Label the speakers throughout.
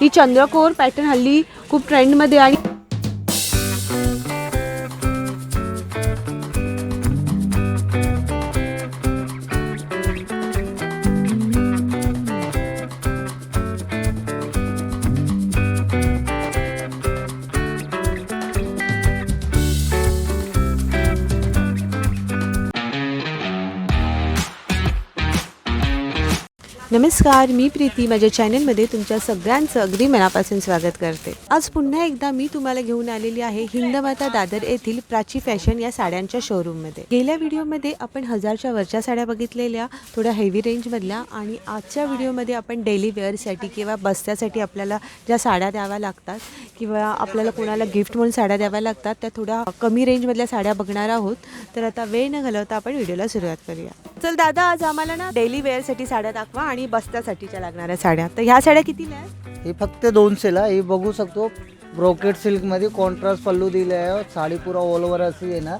Speaker 1: ही चंद्रकोर pattern हल्ली खूप ट्रेंडमध्ये आणि नमस्कार मी प्रीती. माझ्या चॅनलमध्ये तुमच्या सगळ्यांचं अगदी मनापासून स्वागत करते. आज पुन्हा एकदा मी तुम्हाला घेऊन आलेली आहे हिंदमाता दादर येथील प्राची फॅशन या साड्यांच्या शोरूममध्ये गेल्या व्हिडिओमध्ये आपण हजारच्या वरच्या साड्या बघितलेल्या थोड्या हेवी रेंजमधल्या आणि आजच्या व्हिडिओमध्ये आपण डेली वेअरसाठी किंवा बस्त्यासाठी आपल्याला ज्या साड्या द्याव्या लागतात किंवा आपल्याला कोणाला गिफ्ट म्हणून साड्या द्याव्या लागतात त्या थोड्या कमी रेंजमधल्या साड्या बघणार आहोत. तर आता वेळ न घालवता आपण व्हिडिओला सुरुवात करूया. चल दादा आज आम्हाला ना डेली वेअरसाठी साड्या दाखवा आणि बस्त्यासाठीच्या लागणाऱ्या साड्या. तर ह्या साड्या कितीला आहेत?
Speaker 2: हे फक्त दोनशेला. हे बघू शकतो ब्रोकेट सिल्कमध्ये कॉन्ट्रास्ट पल्लू दिले आहे. साडी पुरा ऑल ओव्हर अशी येणार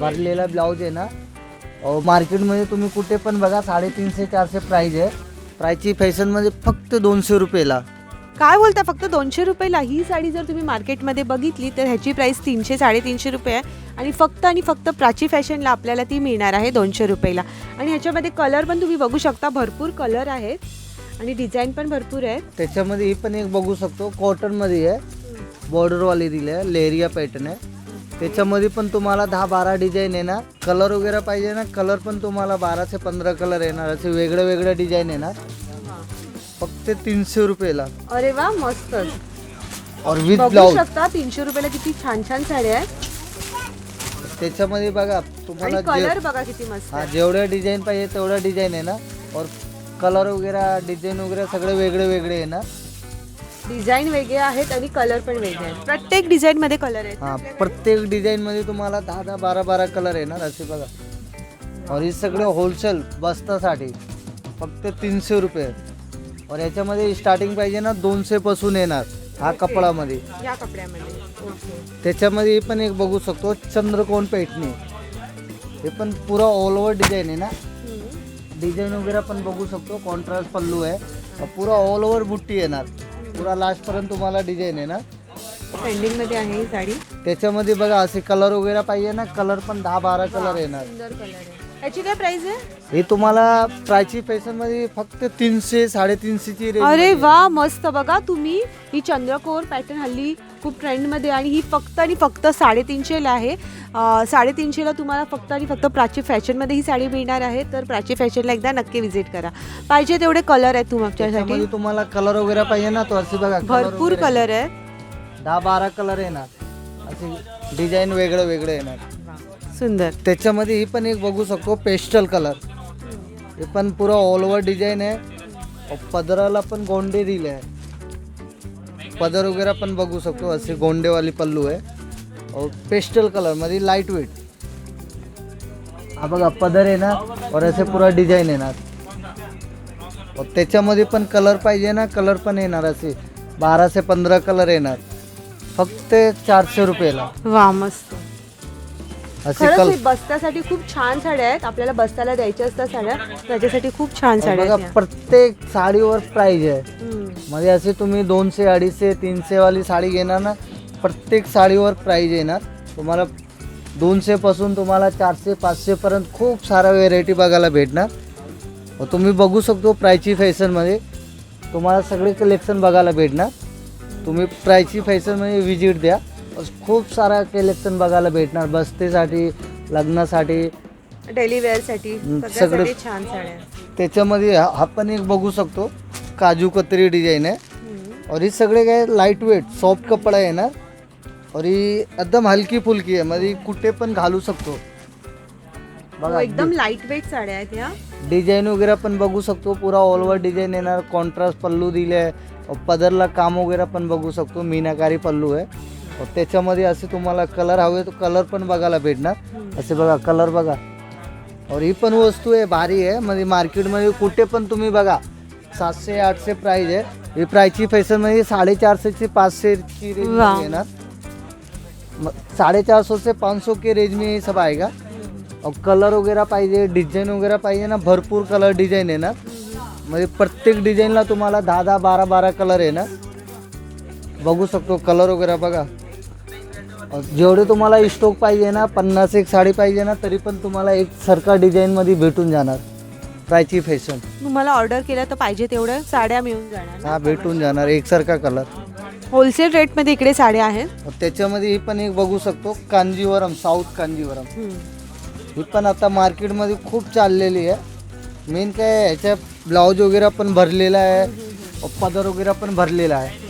Speaker 2: भरलेला ब्लाऊज येणार मार्केटमध्ये तुम्ही कुठे पण बघा साडेतीनशे चारशे प्राईज आहे. प्राईजची फॅशनमध्ये फक्त दोनशे रुपयेला.
Speaker 1: काय बोलता फक्त दोनशे रुपयाला ही साडी जर तुम्ही मार्केटमध्ये बघितली तर ह्याची प्राईस तीनशे साडेतीनशे रुपये आहे. आणि फक्त आणि फक्त प्राची फॅशनला आपल्याला ती मिळणार आहे दोनशे रुपयाला. आणि ह्याच्यामध्ये कलर पण तुम्ही बघू शकता भरपूर कलर आहेत. आणि डिझाईन पण भरपूर आहे
Speaker 2: त्याच्यामध्ये ही पण एक बघू शकतो कॉटनमध्ये आहे. बॉर्डरवाली दिली आहे लेरिया पॅटर्न आहे. त्याच्यामध्ये पण तुम्हाला दहा बारा डिझाईन येणार. कलर वगैरे पाहिजे ना कलर पण तुम्हाला बारा ते पंधरा कलर येणार. असे वेगळे वेगळे डिझाईन येणार. फक्त तीनशे रुपयाला
Speaker 1: अरे वा मस्तच
Speaker 2: और विथ
Speaker 1: बघू
Speaker 2: ब्लाऊज
Speaker 1: शकता तीनशे रुपयाला किती छान छान साड्या आहेत.
Speaker 2: त्याच्यामध्ये बघा तुम्हाला
Speaker 1: आणि
Speaker 2: जे
Speaker 1: कलर बघा किती मस्त
Speaker 2: हा
Speaker 1: आहे.
Speaker 2: जेवढ्या डिझाईन पाहिजे तेवढ्या डिझाईन आहे ना? और कलर वगैरे डिझाईन वगैरे सगळे वेगळे वेगळे आहे ना?
Speaker 1: डिझाईन वेगळे आहेत आणि कलर पण वेगळे आहेत. प्रत्येक डिझाईन मध्ये कलर आहेत.
Speaker 2: हा प्रत्येक डिझाईन मध्ये तुम्हाला दहा दहा बारा बारा कलर येणार असे बघा. और हे सगळे होलसेल बस्तासाठी फक्त तीनशे रुपये और याच्यामध्ये स्टार्टिंग पाहिजे ना दोनशे पासून येणार हा कपडामध्ये
Speaker 1: या कपड्यामध्ये. ओके
Speaker 2: त्याच्यामध्ये पण एक बघू शकतो चंद्रकोन पैठणी हे पण पुरा ऑल ओव्हर डिझाईन आहे ना? डिझाईन वगैरे पण बघू शकतो कॉन्ट्रास्ट पल्लू आहे. पुरा ऑल ओव्हर बुट्टी येणार. पुरा लास्टपर्यंत तुम्हाला डिझाईन येणार.
Speaker 1: मध्ये आहे ही साडी.
Speaker 2: त्याच्यामध्ये बघा असे कलर वगैरे पाहिजे ना कलर पण दहा बारा कलर येणार.
Speaker 1: सुंदर कलर आहे. याची काय प्राइस आहे?
Speaker 2: हे तुम्हाला प्राची फॅशनमध्ये फक्त तीनशे साडेतीनशेची
Speaker 1: अरे वा मस्त. बघा तुम्ही ही चंद्रकोर पॅटर्न हल्ली खूप ट्रेंडमध्ये आणि ही फक्त आणि फक्त साडेतीनशेला आहे. अं, साडेतीनशेला तुम्हाला फक्त आणि फक्त प्राची फॅशनमध्ये ही साडी मिळणार आहे. तर प्राची फॅशनला एकदा नक्की व्हिजिट करा. पाहिजे तेवढे कलर आहेत तुमच्यासाठी
Speaker 2: त्याच्यामध्ये तुम्हाला कलर वगैरे पाहिजे ना तो असे बघा color
Speaker 1: भरपूर
Speaker 2: वगैरे.
Speaker 1: कलर आहेत
Speaker 2: दहा बारा कलर येणार. असे डिझाईन वेगळे वेगळे येणार.
Speaker 1: सुंदर.
Speaker 2: त्याच्यामध्ये ही पण एक बघू शकतो पेस्टल कलर. हे पण पुरा ऑल ओव्हर डिझाईन आहे. पदराला पण गोंडे दिले आहे. पदर वगैरे पण बघू शकतो असे गोंडेवाली पल्लू आहे. और पेस्टल कलरमध्ये लाइट वेट हा बघा पदर येणार और असे पुरा डिझाईन येणार. और त्याच्यामध्ये पण कलर पाहिजे ना कलर पण येणार असे. बारा ते पंधरा कलर येणार. फक्त चारशे रुपयाला.
Speaker 1: वा मस्त. खरंच हे बस्त्यासाठी खूप छान साड्या आहेत. आपल्याला बस्त्याला द्यायच्या असतात साड्या. त्याच्यासाठी खूप छान साड्या
Speaker 2: बघा
Speaker 1: आहेत.
Speaker 2: प्रत्येक साडीवर प्राइस आहे.
Speaker 1: हम्म.
Speaker 2: म्हणजे असे तुम्ही दोनशे अडीचशे तीनशे वाली साडी घेणार ना प्रत्येक साडीवर प्राइस येणार. तुम्हाला दोनशे पासून तुम्हाला चारशे पाचशे पर्यंत खूप साऱ्या व्हेरायटी बघायला भेटणार. व तुम्ही बघू शकतो प्रायची फॅशनमध्ये तुम्हाला सगळे कलेक्शन बघायला भेटणार. तुम्ही प्रायची फॅशनमध्ये व्हिजिट द्या. खूप सारा कलेक्शन बघायला भेटणार. बस्तेसाठी लग्नासाठी.
Speaker 1: डेली वेअरसाठी.
Speaker 2: सगळं-
Speaker 1: छान साड्या.
Speaker 2: त्याच्यामध्ये हा हा पण एक बघू शकतो. काजू कतरी डिझाईन आहे.
Speaker 1: हम्म.
Speaker 2: और हे सगळे काय लाइट वेट सॉफ्ट कपडा येणार और ही एकदम हलकी फुलकी आहे. म्हणजे कुठे पण घालू शकतो.
Speaker 1: हो,
Speaker 2: बघा
Speaker 1: एकदम लाइट वेट साड्या आहेत ह्या.
Speaker 2: डिझाईन वगैरे पण बघू शकतो. पुरा ऑल ओव्हर डिझाईन येणार. कॉन्ट्रास्ट पल्लू दिले आहे. और पदरला काम वगैरे पण बघू शकतो. मीनाकारी पल्लू आहे. त्याच्यामध्ये असे तुम्हाला कलर हवे तो कलर पण बघायला भेटणार. असे बघा कलर बघा. और ही पण वस्तू आहे भारी आहे. म्हणजे मार्केटमध्ये कुठे पण तुम्ही बघा सातशे आठशे प्राईज आहे. ही प्राईजची फॅशन म्हणजे साडेचारशे पाचशेची रेंज. येणार म- साढ़े चार सौ से पाँच सौ के रेंज में ये सब आएगा और कलर वगैरह पाहिजे डिझाईन वगैरे पाहिजे ना भरपूर कलर डिझाईन आहे ना म्हणजे प्रत्येक डिझाईनला तुम्हाला दहा दहा बारा बारा कलर आहे ना बघू शकतो कलर वगैरे बघा. जेवढे तुम्हाला स्टॉक पाहिजे ना पन्नास एक साडी पाहिजे ना तरी पण तुम्हाला एक सरका डिझाईनमध्ये भेटून जाणार. प्रायची फॅशन
Speaker 1: तुम्हाला ऑर्डर केलं तर पाहिजे तेवढ्या साड्या मिळून जाणार ना?
Speaker 2: हा भेटून जाणार एकसारखा कलर
Speaker 1: होलसेल रेटमध्ये इकडे साड्या आहेत.
Speaker 2: त्याच्यामध्ये ही पण एक बघू शकतो कांजीवरम साऊथ कांजीवरम. ही पण आता मार्केटमध्ये खूप चाललेली आहे. मेन काय ह्याच्या ब्लाऊज वगैरे पण भरलेला आहे. पदर वगैरे पण भरलेला आहे.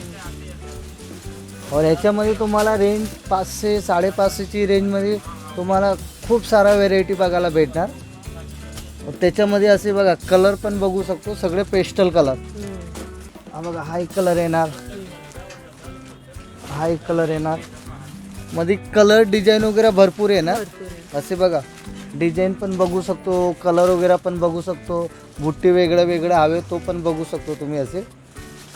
Speaker 2: और ह्याच्यामध्ये तुम्हाला रेंज पाचशे साडेपाचशेची रेंजमध्ये तुम्हाला खूप सारा व्हेरायटी बघायला भेटणार. त्याच्यामध्ये असे बघा कलर पण बघू शकतो सगळे पेस्टल कलर. हा बघा हा एक कलर येणार. हा एक कलर येणार. मध्ये कलर डिझाईन वगैरे भरपूर येणार. असे बघा डिझाईन पण बघू शकतो कलर वगैरे पण बघू शकतो. बुट्टी वेगळं वेगळं हवे तो पण बघू शकतो तुम्ही असे.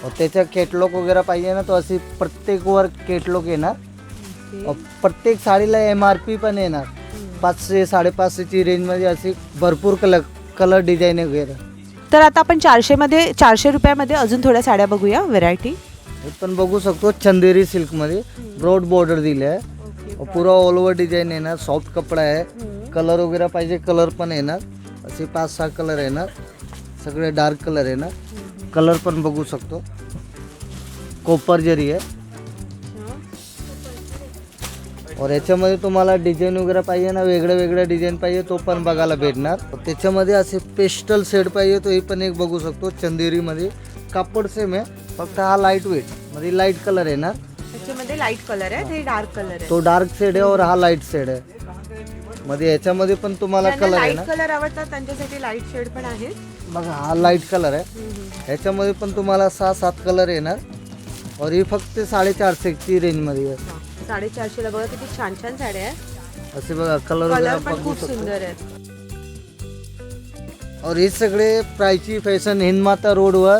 Speaker 2: और त्याच्या केटलॉग वगैरे पाहिजे ना तो असे प्रत्येक वर केटलॉग येणार. प्रत्येक साडीला एम आर पी पण येणार. पाचशे साडेपाचशेची रेंजमध्ये असे भरपूर कलर कलर डिझाईन वगैरे.
Speaker 1: तर आता आपण चारशेमध्ये चारशे रुपयामध्ये अजून थोड्या साड्या बघूया व्हेरायटी
Speaker 2: हे पण बघू शकतो चंदेरी सिल्कमध्ये ब्रॉड बॉर्डर दिले आहे. पुरा ऑल ओव्हर डिझाईन येणार. सॉफ्ट कपडा आहे. कलर वगैरे पाहिजे कलर पण येणार. असे पाच सहा कलर येणार. सगळे डार्क कलर येणार. कलर पण बघू शकतो. कोपर जरी आहे. और याच्यामध्ये तुम्हाला डिझाईन वगैरे पाहिजे ना वेगळं वेगळं डिझाईन पाहिजे तो पण बघायला भेटणार. त्याच्यामध्ये असे पेस्टल सेट पाहिजे तो हे पण एक बघू शकतो चंदेरीमध्ये. कापड सेम आहे फक्त हा लाइट वेटमध्ये लाइट कलर येणार.
Speaker 1: त्याच्यामध्ये लाइट कलर आहे डार्क कलर आहे.
Speaker 2: तो डार्क शेड आहे और हा लाइट शेड आहे. मध्ये याच्यामध्ये पण तुम्हाला कलर आहे
Speaker 1: लाइट
Speaker 2: ना?
Speaker 1: कलर आवडतात त्यांच्यासाठी लाइट शेड पण आहे
Speaker 2: बघा हा लाइट कलर आहे. ह्याच्यामध्ये पण तुम्हाला सहा सात कलर येणार. और ही फक्त साडेचारशेची रेंजमध्ये आहे.
Speaker 1: साडेचारशेला बघा किती छान छान साड्या आहेत.
Speaker 2: असे बघा कलर
Speaker 1: कलर
Speaker 2: वगैरे
Speaker 1: पण
Speaker 2: बघू
Speaker 1: खूप
Speaker 2: शकतो.
Speaker 1: सुंदर आहेत.
Speaker 2: और हे सगळे प्रायची फॅशन हिंदमाता रोडवर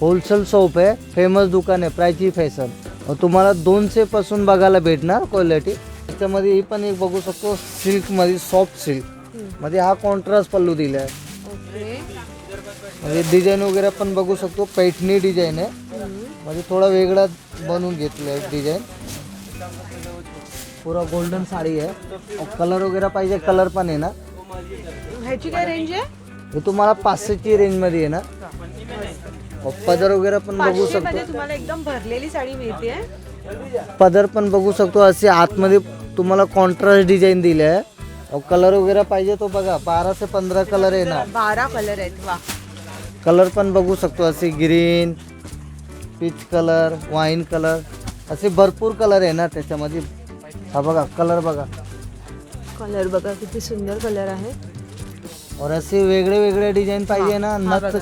Speaker 2: होलसेल शॉप आहे. फेमस दुकान आहे प्रायची फॅशन तुम्हाला दोनशे पासून बघायला भेटणार क्वालिटी त्याच्यामध्ये ही पण एक बघू शकतो सिल्कमध्ये सॉफ्ट सिल्कमध्ये हा कॉन्ट्रास्ट पल्लू दिला आहे म्हणजे डिझाईन वगैरे पण बघू शकतो पैठणी डिझाईन आहे. म्हणजे थोडा वेगळा बनवून घेतलं आहे डिझाईन पुरा गोल्डन साडी आहे. कलर वगैरे पाहिजे कलर पण आहे ना.
Speaker 1: ह्याची काय रेंज आहे?
Speaker 2: हे तुम्हाला पाचशेची रेंजमध्ये आहे ना. पदर वगैरे पण बघू
Speaker 1: पाचशे मध्ये
Speaker 2: शकतो.
Speaker 1: तुम्हाला एकदम भरलेली साडी मिळते.
Speaker 2: पदर पण बघू शकतो. असे आतमध्ये तुम्हाला कॉन्ट्रास्ट डिझाईन दिले आहे. कलर वगैरे पाहिजे तो बघा. बारा ते पंधरा कलर येणार.
Speaker 1: बारा कलर आहेत वा.
Speaker 2: कलर पण बघू शकतो. असे green peach colour wine colour असे भरपूर कलर येणार त्याच्यामध्ये. हा बघा कलर बघा.
Speaker 1: कलर बघा किती सुंदर कलर आहे.
Speaker 2: और असे वेगळे वेगळे डिझाईन पाहिजे ना. नथ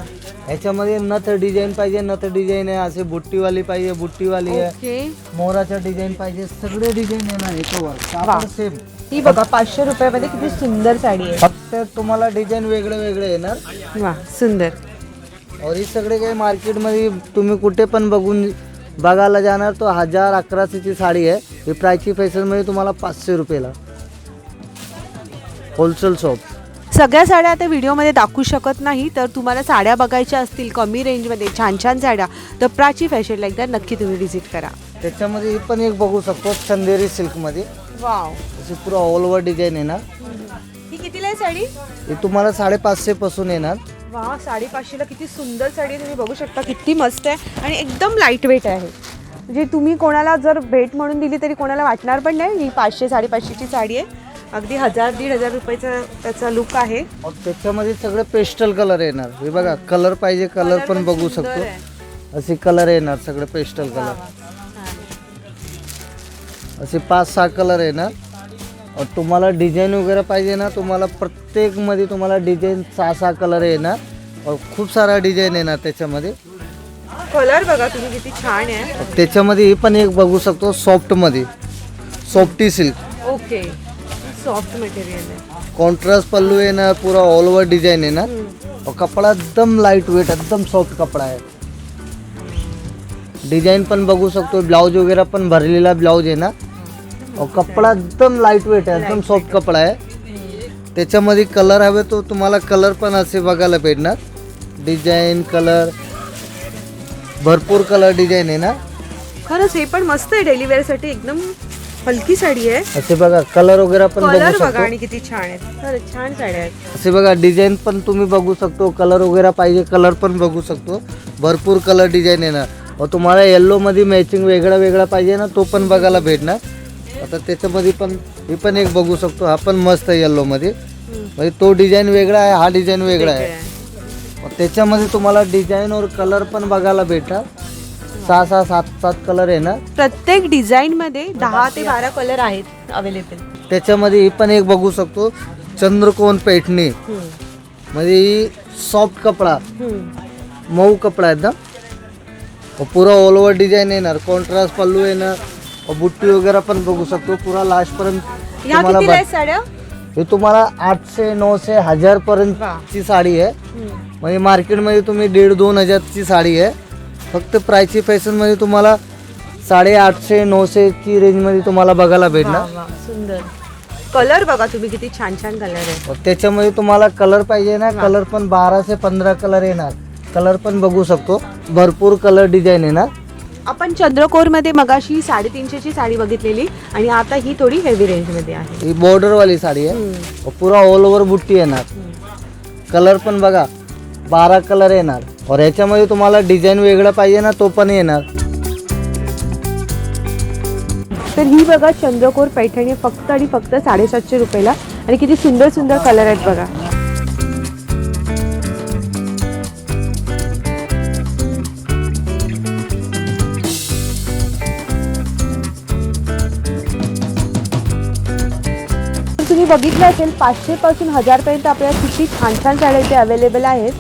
Speaker 2: ह्याच्यामध्ये नथ डिझाईन पाहिजे नथ डिझाईन आहे असे बुट्टीवाली पाहिजे बुट्टीवाली आहे.
Speaker 1: ओके.
Speaker 2: मोराच्या डिझाईन पाहिजे सगळे डिझाईन येणार याच्यावर. कापड सेम.
Speaker 1: ही बघा पाचशे रुपयामध्ये किती सुंदर साडी आहे.
Speaker 2: फक्त तुम्हाला डिझाईन वेगळे वेगळे येणार.
Speaker 1: वा सुंदर.
Speaker 2: और हे सगळे काही मार्केटमध्ये तुम्ही कुठे पण बघून बघायला जाणार तो हजार अकराशेची साडी आहे. ही प्रायची फॅशनमध्ये तुम्हाला पाचशे रुपयाला. Wholesale shop.
Speaker 1: सगळ्या साड्या आता व्हिडिओमध्ये दाखवू शकत नाही तर तुम्हाला साड्या बघायच्या असतील कमी रेंजमध्ये छान छान साड्या तर प्राची फॅशनला एकदा नक्की तुम्ही व्हिजिट करा.
Speaker 2: त्याच्यामध्ये ही पण एक बघू शकतो चंदेरी सिल्कमध्ये.
Speaker 1: वाव.
Speaker 2: अशी पुरा ऑल ओव्हर डिझाईन येणार.
Speaker 1: ही कितीला आहे साडी?
Speaker 2: ही तुम्हाला साडेपाचशे पासून येणार.
Speaker 1: वा साडेपाचशेला किती सुंदर साडी आहे तुम्ही बघू शकता किती मस्त आहे आणि एकदम लाइट वेट आहे. म्हणजे तुम्ही कोणाला जर भेट म्हणून दिली तरी कोणाला वाटणार पण नाही ही पाचशे साडेपाचशेची साडी आहे. अगदी हजार दीड हजार रुपयाचा त्याचा लुक आहे.
Speaker 2: त्याच्यामध्ये सगळे पेस्टल कलर येणार. हे बघा कलर पाहिजे कलर पण बघू शकतो. असे कलर येणार सगळे पेस्टल कलर. असे पाच सहा कलर येणार. और तुम्हाला डिझाईन वगैरे पाहिजे ना तुम्हाला प्रत्येकमध्ये तुम्हाला डिझाईन सहा सहा कलर येणार. और खूप सारा डिझाईन येणार त्याच्यामध्ये.
Speaker 1: कलर बघा तुम्ही किती छान आहे.
Speaker 2: त्याच्यामध्ये ही पण एक बघू शकतो सॉफ्टमध्ये softy silk
Speaker 1: okay soft material आहे
Speaker 2: कॉन्ट्रास्ट पल्लू येणार पुरा ऑल ओव्हर डिझाईन येणार और कपडा एकदम लाइट वेट एकदम सॉफ्ट कपडा आहे डिझाईन पण बघू शकतो ब्लाऊज वगैरे पण भरलेला ब्लाऊज आहे ना। और कपडा एकदम लाइट वेट आहे एकदम सॉफ्ट कपडा आहे त्याच्यामध्ये कलर हवे तो तुम्हाला कलर पण असे बघायला भेटणार। डिझाईन कलर भरपूर कलर डिझाईन आहे ना।
Speaker 1: खरंच हे पण मस्त आहे डेली एकदम हलकी साडी आहे.
Speaker 2: असे बघा कलर वगैरे पण
Speaker 1: कलर
Speaker 2: बघू
Speaker 1: बघा
Speaker 2: शकतो.
Speaker 1: आणि किती छान आहेत. खरंच छान साड्या आहेत.
Speaker 2: असे बघा डिझाईन पण तुम्ही बघू शकतो. कलर वगैरे पाहिजे कलर पण बघू शकतो. भरपूर कलर डिझाईन येणार. व तुम्हाला येल्लो मध्ये मॅचिंग वेगळा वेगळा पाहिजे ना तो पण बघायला भेटणार. आता त्याच्यामध्ये पण हे पण एक बघू शकतो. हा पण मस्त आहे येल्लो मध्ये. म्हणजे तो डिझाईन वेगळा आहे हा डिझाईन वेगळा आहे. मग त्याच्यामध्ये तुम्हाला डिझाईन और कलर पण बघायला भेटणार. सहा सहा सात सात कलर येणार
Speaker 1: प्रत्येक डिझाईन मध्ये दहा ते बारा कलर आहेत अवेलेबल
Speaker 2: त्याच्यामध्ये ही पण एक बघू शकतो चंद्रकोन पैठणी म्हणजे ही सॉफ्ट कपडा. मऊ कपडा आहे व पुरा ऑल ओव्हर डिझाईन येणार. कॉन्ट्रास्ट पल्लू येणार. व बुट्टी वगैरे पण बघू शकतो. पुरा लास्ट पर्यंत
Speaker 1: या
Speaker 2: तुम्हाला
Speaker 1: आहेत साड्या?
Speaker 2: हे तुम्हाला आठशे नऊशे हजार पर्यंतची साडी आहे. म्हणजे मार्केटमध्ये तुम्ही दीड दोन हजारची साडी आहे. फक्त प्रायची फॅशनमध्ये तुम्हाला साडे आठशे नऊशेची रेंजमध्ये तुम्हाला बघायला भेटणार.
Speaker 1: वा, वा, सुंदर. कलर बघा तुम्ही किती छान छान कलर आहे.
Speaker 2: मग त्याच्यामध्ये तुम्हाला कलर पाहिजे ना कलर पण बारा ते पंधरा कलर येणार. कलर पण बघू शकतो. भरपूर कलर डिझाईन येणार.
Speaker 1: आपण चंद्रकोरमध्ये मगाशी साडेतीनशेची साडी बघितलेली आणि आता ही थोडी हेवी रेंजमध्ये आहे.
Speaker 2: ही बॉर्डरवाली साडी आहे. पुरा ऑल ओव्हर बुट्टी येणार. कलर पण बघा. बारा कलर येणार. और याच्यामध्ये तुम्हाला डिझाईन वेगळं पाहिजे ना तो पण येणार.
Speaker 1: तर ही बघा चंद्रकोर पैठणी आहे फक्त आणि फक्त साडेसातशे रुपयाला. आणि किती सुंदर सुंदर कलर आहेत बघा. तर तुम्ही बघितलं असेल पाचशे पासून हजार पर्यंत आपल्याला किती छान छान साड्या इथे अवेलेबल आहेत.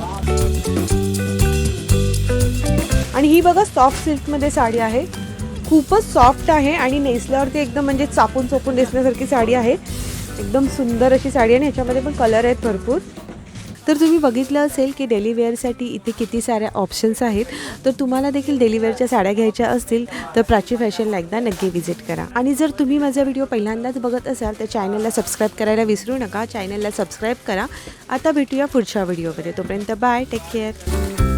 Speaker 1: आणि ही बघा सॉफ्ट सिल्कमध्ये साडी आहे. खूपच सॉफ्ट आहे आणि नेसल्यावरती एकदम म्हणजे चापून चोपून नेसण्यासारखी साडी आहे. एकदम सुंदर अशी साडी आणि ह्याच्यामध्ये पण कलर आहेत भरपूर. तर तुम्ही बघितलं असेल की डेली वेअरसाठी इथे किती साऱ्या ऑप्शन्स आहेत. तर तुम्हाला देखील डेली वेअरच्या साड्या घ्यायच्या असतील तर प्राची फॅशनला एकदा नक्की व्हिजिट करा. आणि जर तुम्ही माझा व्हिडिओ पहिल्यांदाच बघत असाल तर चॅनलला सबस्क्राईब करायला विसरू नका. चॅनलला सबस्क्राईब करा. आता भेटूया पुढच्या व्हिडिओमध्ये तोपर्यंत बाय टेक केअर